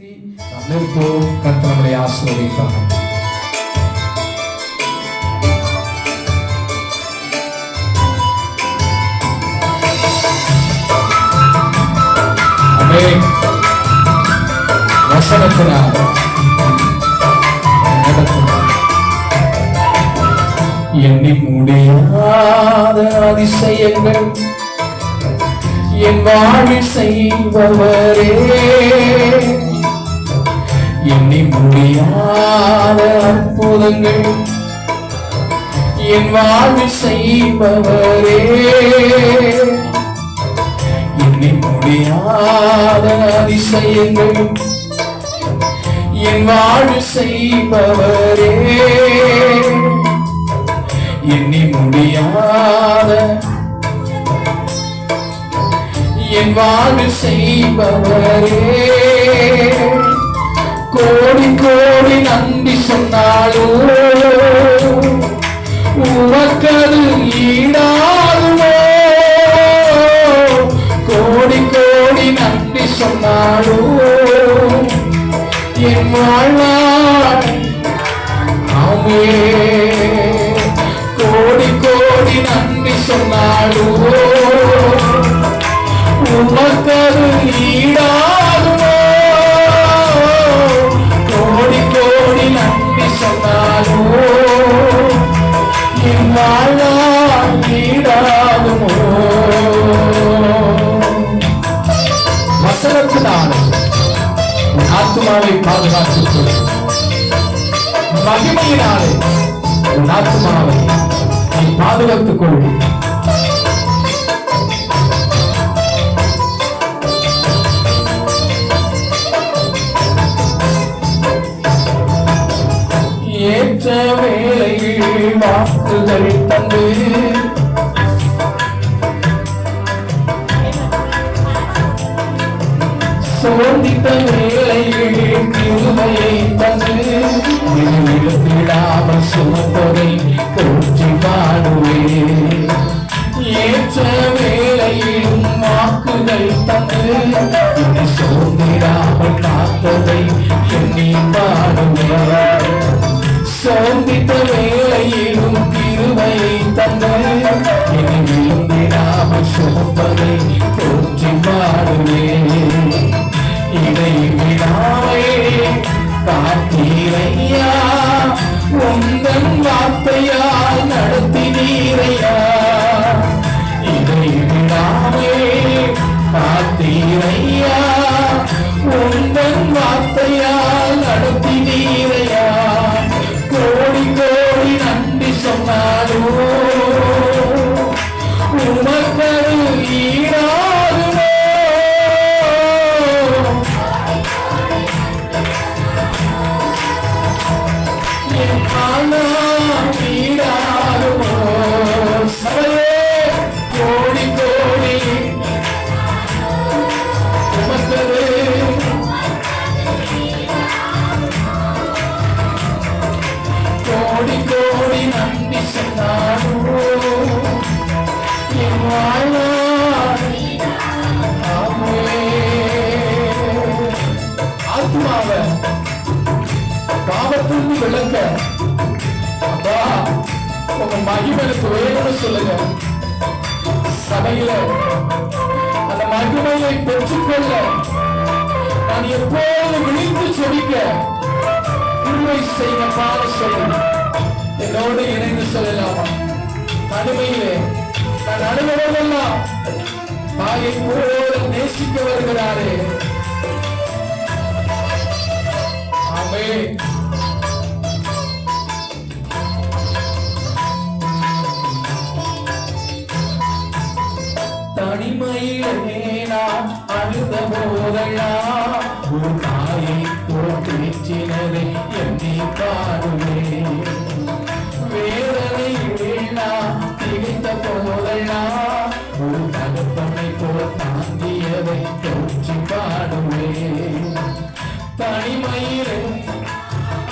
செலுத்தி நிற்போம் கர்த்தர் நம்மளை ஆசீர்வதிப்பார். வசனத்தினால் எண்ணி முடியாத அதிசயங்கள் என் வாழ்வில் செய்பவரே. எண்ணி முடியாத அற்புதங்கள். என் வாழ்வு செய்பவரே. எண்ணி முடியாத அதிசயங்கள். என் வாழ்வு செய்பவரே. எண்ணி முடியாத. என் வாழ்வு செய்பவரே. கோடி கோடி நன்றி சொன்னாலும் உமக்கது ஈடா. ஆத்மாவை பாதுகாத்து மகிமையினாலே உன் ஆத்மாவை நீ பாதுகாத்துக் கொள் ஏற்ற வேலையில் வாக்குதல் தந்து சோதித்த வேளையில் கிருபையை தந்து. விடாமல் சோதி பார்த்தீரையா உந்தன் வார்த்தையால் பாவத்திலிருந்து விளங்க. அப்பா உங்க மகிமனுக்கு வேணும்னு சொல்லுங்க. சபையில அந்த மகிமையை பெற்றுக்கொள்ள நான் எப்போது விழித்து செடிக்க கிருபை செய்யப்பான சொல்லுங்க என்னோடு இணைந்து சொல்லலாமா? தனிமையிலே நான் அனுபவமெல்லாம் தாயை போல நேசிக்க வருகிறாரே. ஆமே எண்ணி பாடுவேன் வேதனையிலே திகைத்த போதெல்லாம் ஒரு தகப்பனை போல் தாங்கியதை தோற்றி பாடுவேன்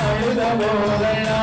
அழுத போதல்லா